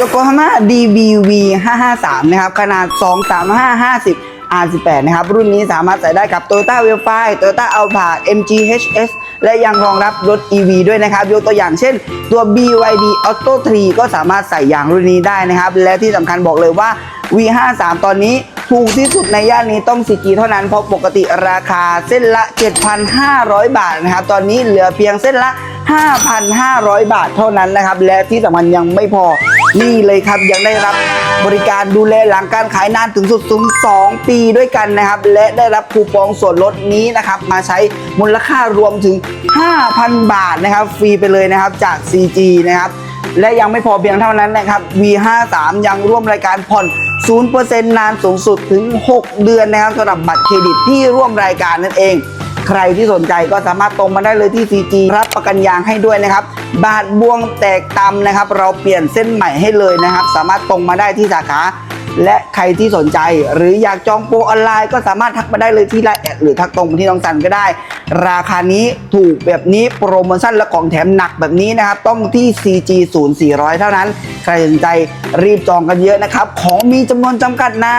โยโกฮาม่า DBV 553 นะครับ ขนาด 235 50 R18 นะครับ รุ่นนี้สามารถใส่ได้กับ Toyota w e l f i Toyota Alphard MG HS และยังรองรับรถ EV ด้วยนะครับ ยกตัวอย่างเช่น ตัว BYD Auto 3 ก็สามารถใส่ยางรุ่นนี้ได้นะครับ และที่สำคัญบอกเลยว่า V53 ตอนนี้ถูกที่สุดในย่านนี้ต้อง 4G เท่านั้น เพราะปกติราคาเส้นละ 7,500 บาทนะครับ ตอนนี้เหลือเพียงเส้นละ 5,500 บาทเท่านั้นนะครับ และที่สำคัญยังไม่พอ นี่เลยครับยังได้รับบริการดูแลหลังการขายนานถึงสุดสูง 2 ปีด้วยกันนะครับ และได้รับคูปองส่วนลดนี้นะครับ มาใช้มูลค่ารวมถึง 5,000 บาทนะครับ ฟรีไปเลยนะครับจาก CG นะครับ และยังไม่พอเพียงเท่านั้นนะครับ V53 ยังร่วมรายการผ่อน 0%นานสูงสุดถึง 6 เดือนนะครับสำหรับบัตรเครดิตที่ร่วมรายการนั่นเอง ใครที่สนใจก็สามารถตรงมาได้เลยที่ CG รับประกันยางให้ด้วยนะครับ บาทบวงแตกตำนะครับ เราเปลี่ยนเส้นใหม่ให้เลยนะครับ สามารถตรงมาได้ที่สาขาและใครที่สนใจ หรืออยากจองโปรออนไลน์ก็สามารถทักมาได้เลยที่ไลน์แอดหรือทักตรงมาที่น้องสันก็ได้ ราคานี้ถูกแบบนี้โปรโมชั่นและของแถมหนักแบบนี้นะครับ ต้องที่ CG 0 400 เท่านั้น ใครสนใจรีบจองกันเยอะนะครับ ของมีจำนวนจำกัดนะ